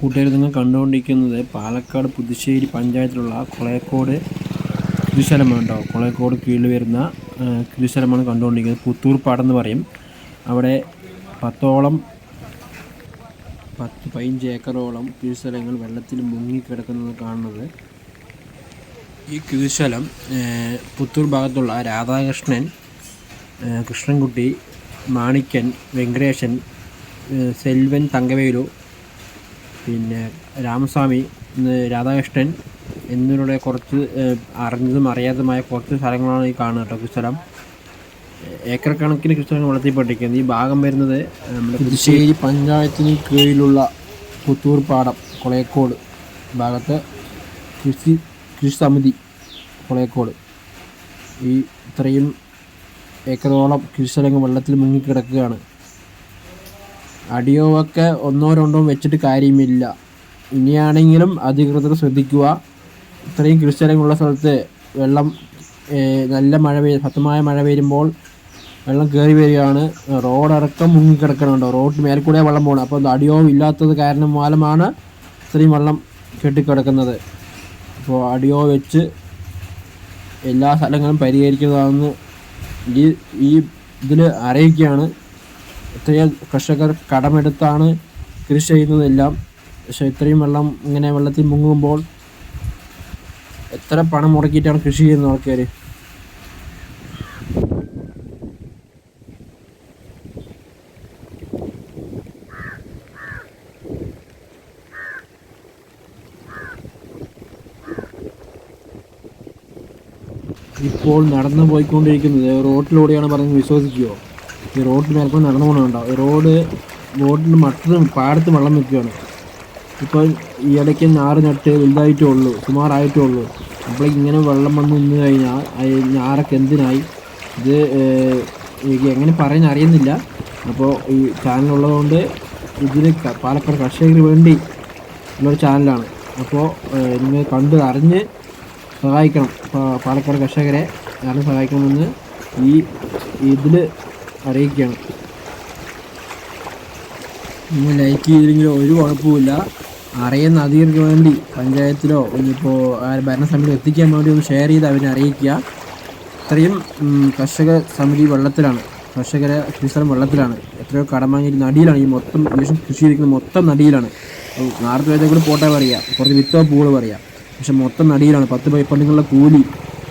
കൂട്ടുകാർ നിങ്ങൾ കണ്ടുകൊണ്ടിരിക്കുന്നത് പാലക്കാട് പുതുശ്ശേരി പഞ്ചായത്തിലുള്ള കൊളയക്കോട് കൃഷിസ്ഥലമാണ് കേട്ടോ കൊളയക്കോട് കീഴിൽ വരുന്ന കൃഷിസ്ഥലമാണ് കണ്ടുകൊണ്ടിരിക്കുന്നത്. പുത്തൂർ പാടെന്ന് പറയും. അവിടെ പത്തോളം പത്ത് പതിനഞ്ച് ഏക്കറോളം കൃഷിസ്ഥലങ്ങൾ വെള്ളത്തിൽ മുങ്ങിക്കിടക്കുന്നത് കാണുന്നത്. ഈ കൃഷിസ്ഥലം പുത്തൂർ ഭാഗത്തുള്ള രാധാകൃഷ്ണൻ കൃഷ്ണൻകുട്ടി മാണിക്കൻ വെങ്കടേശൻ സെൽവൻ തങ്കവേലു പിന്നെ രാമസ്വാമി രാധാകൃഷ്ണൻ എന്നിവരുടെ കുറച്ച് അറിഞ്ഞതും അറിയാത്തതുമായ കുറച്ച് സ്ഥലങ്ങളാണ് ഈ കാണുന്നത് കേട്ടോ കൃഷിസ്ഥലം ഏക്കർ കണക്കിന് കൃഷിസ്ഥലങ്ങൾ വളർത്തിപ്പെട്ടിരിക്കുന്നത് ഈ ഭാഗം വരുന്നത് നമ്മുടെ പുതുശ്ശേരി പഞ്ചായത്തിന് കീഴിലുള്ള പുത്തൂർ പാടം കൊളയക്കോട് ഭാഗത്തെ കൃഷി കൃഷി സമിതി കൊളയക്കോട്. ഈ ഇത്രയും ഏക്കറോളം കൃഷിസ്ഥലങ്ങൾ വെള്ളത്തിൽ മുങ്ങിക്കിടക്കുകയാണ്. അടിയൊക്കെ ഒന്നോ രണ്ടോ വെച്ചിട്ട് കാര്യമില്ല. ഇനിയാണെങ്കിലും അധികൃതർ ശ്രദ്ധിക്കുക. ഇത്രയും കൃഷിസ്ഥലങ്ങളുള്ള സ്ഥലത്ത് വെള്ളം നല്ല മഴ പെയ്യ ശക്തമായ മഴ പെയ്യുമ്പോൾ വെള്ളം കയറി വരികയാണ്. റോഡടക്കം മുങ്ങിക്കിടക്കണുണ്ടോ റോഡ് മേലെ കൂടെ വെള്ളം പോകണം അപ്പോൾ അടിയോ ഇല്ലാത്തത് കാരണം മൂലമാണ് ഇത്രയും വെള്ളം കെട്ടിക്കിടക്കുന്നത്. അപ്പോൾ അടിയോ വെച്ച് എല്ലാ സ്ഥലങ്ങളും പരിഹരിക്കുന്നതാണെന്ന് ഈ ഈ ഇതിൽ അറിയിക്കുകയാണ്. ഇത്രയും കർഷകർ കടമെടുത്താണ് കൃഷി ചെയ്യുന്നതെല്ലാം. പക്ഷെ ഇത്രയും വെള്ളം ഇങ്ങനെ വെള്ളത്തിൽ മുങ്ങുമ്പോൾ എത്ര പണം മുടക്കിയിട്ടാണ് കൃഷി ചെയ്യുന്നത് ആൾക്കാർ ഇപ്പോൾ നടന്നു പോയിക്കൊണ്ടിരിക്കുന്നത്. റോഡിലൂടെയാണ് പറഞ്ഞ് വിശ്വസിക്കുമോ ഈ റോഡിന് ചിലപ്പോൾ നടന്നു പോകുന്നുണ്ടാവും ഈ റോഡ് റോഡിന് മട്ടും പാടത്ത് വെള്ളം നിൽക്കുകയാണ്. ഇപ്പോൾ ഈ ഇടയ്ക്ക് ഞാറ് നട്ട് വലുതായിട്ടേ ഉള്ളൂ സുമാറായിട്ടേ ഉള്ളൂ. അപ്പോഴേക്ക് ഇങ്ങനെ വെള്ളം വന്ന് നിന്ന് കഴിഞ്ഞാൽ ഞാറൊക്കെ എന്തിനായി? ഇത് എനിക്ക് എങ്ങനെ പറയാൻ അറിയുന്നില്ല. അപ്പോൾ ഈ ചാനലുള്ളതുകൊണ്ട് ഇതിന് പാലക്കാട് കർഷകർക്ക് വേണ്ടി ഉള്ളൊരു ചാനലാണ്. അപ്പോൾ നിങ്ങൾ കണ്ട് അറിഞ്ഞ് സഹായിക്കണം. പാലക്കാട് കർഷകരെ ആരും സഹായിക്കണമെന്ന് ഈ ഇതിൽ അറിയിക്കുകയാണ് നിങ്ങൾ ലൈക്ക് ചെയ്തില്ലെങ്കിൽ ഒരു കുഴപ്പമില്ല അറിയുന്ന അധികർക്ക് വേണ്ടി പഞ്ചായത്തിലോ ഇനിയിപ്പോൾ ഭരണസമിതി എത്തിക്കാൻ വേണ്ടി ഒന്ന് ഷെയർ ചെയ്ത് അവരെ അറിയിക്കുക. ഇത്രയും കർഷക സമിതി വെള്ളത്തിലാണ്. കർഷകരെ കൃഷിസ്ഥലം വെള്ളത്തിലാണ്. എത്രയോ കടം വാങ്ങി നടിയിലാണ് ഈ മൊത്തം കൃഷി ചെയ്തിരിക്കുന്നത് മൊത്തം നടിയിലാണ് നാർത്ത് വേദന കൂടി പോട്ടെ പറയാം. കുറച്ച് വിത്തോ പൂൾ പറയാം. പക്ഷെ മൊത്തം നടിയിലാണ് പത്ത് പൈപ്പണ്ടുകളുടെ കൂലി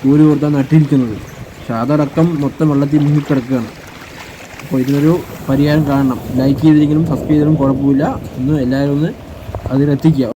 കൂലി കൊടുത്താണ് നട്ടിരിക്കുന്നത്. പക്ഷെ അതടക്കം മൊത്തം വെള്ളത്തിൽ മുങ്ങിക്കിടക്കുകയാണ്. അപ്പോൾ ഇതിനൊരു പരിഹാരം കാണണം. ലൈക്ക് ചെയ്തിരിക്കലും സബ്സ്ക്രൈബ് ചെയ്തതിലും കുഴപ്പമില്ല. ഒന്ന് എല്ലാവരും ഒന്ന് അതിലെത്തിക്കുക.